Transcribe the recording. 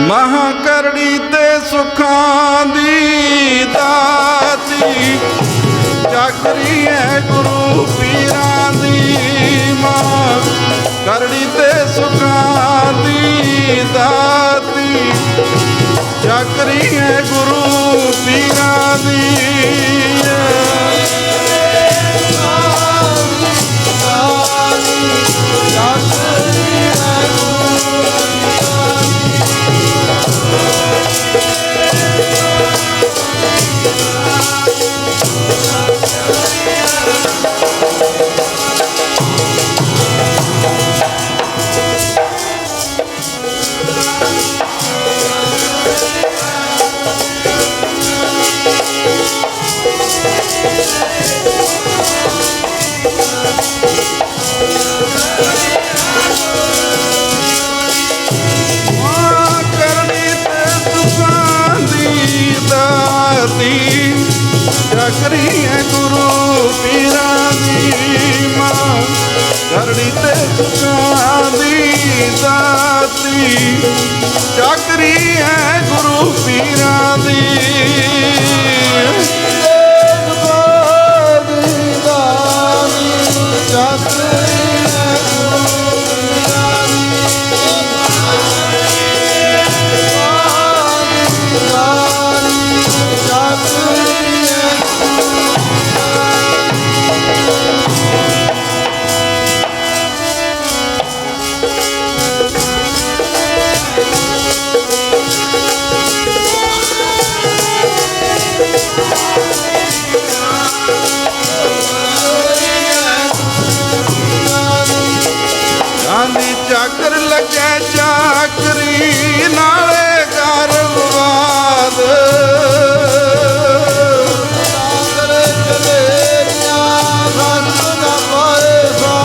ਮਹਾ ਕਰੜੀ ਤੇ ਸੁਖਾਂ ਦੀ ਦਾਤੀ ਚੱਕਰੀ ਹੈ ਗੁਰੂ ਪੀਰਾਂ ਦੀ ਮਾਂ। ਕਰੜੀ ਤੇ ਸੁਖਾਂ ਦੀ ਦਾਤੀ ਚੱਕਰੀ ਹੈ ਗੁਰੂ ਪੀਰਾਂ ਦੀ ਮਾਂ ਕਰਨੀ ਤੇ ਸੁਖਾਂ ਦੀ ਚੱਕਰੀ ਗੁਰੂ ਪੀਰਾਂ ਦੀ ਮਾਂ ਕਰਨੀ ਤੇ ਸੁਖਾਂ ਦੀ ਦਾਤੀ ਚੱਕਰੀ ਹੈ